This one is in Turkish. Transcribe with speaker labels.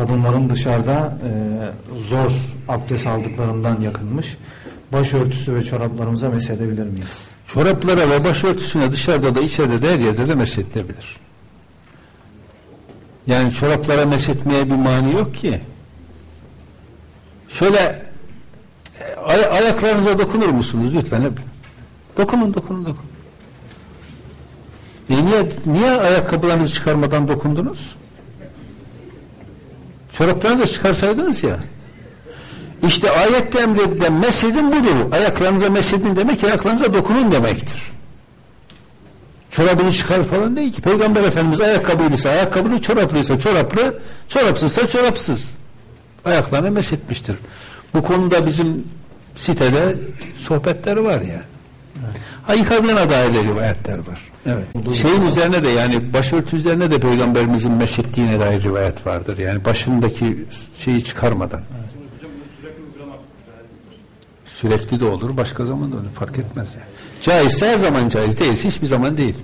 Speaker 1: kadınların dışarıda e, zor abdest aldıklarından yakınmış. Başörtüsü ve çoraplarımıza mesedebilir miyiz?
Speaker 2: Çoraplara ve başörtüsüne dışarıda da içeride de her yerde de mesedilebilir. Yani çoraplara mesetmeye bir mani yok ki. Şöyle e, ay- ayaklarınıza dokunur musunuz lütfen hep? Dokunun, dokunun, dokunun. E niye, niye ayakkabılarınızı çıkarmadan dokundunuz? Çoraplarınızı da çıkarsaydınız ya. İşte ayette emredilen mesedin budur. Ayaklarınıza mesedin demek ayaklarınıza dokunun demektir. Çorabını çıkar falan değil ki. Peygamber Efendimiz ayakkabılıysa ayakkabılı, çoraplıysa çoraplı, çorapsızsa çorapsız. Ayaklarına mesetmiştir. Bu konuda bizim sitede sohbetleri var yani. Ha yıkadığına dair de rivayetler var. Evet. Şeyin üzerine de yani başörtü üzerine de peygamberimizin mesettiğine dair rivayet vardır. Yani başındaki şeyi çıkarmadan. Sürekli de olur, başka zaman da olur. Fark etmez yani. Caizse her zaman caiz, değilse hiçbir zaman değil.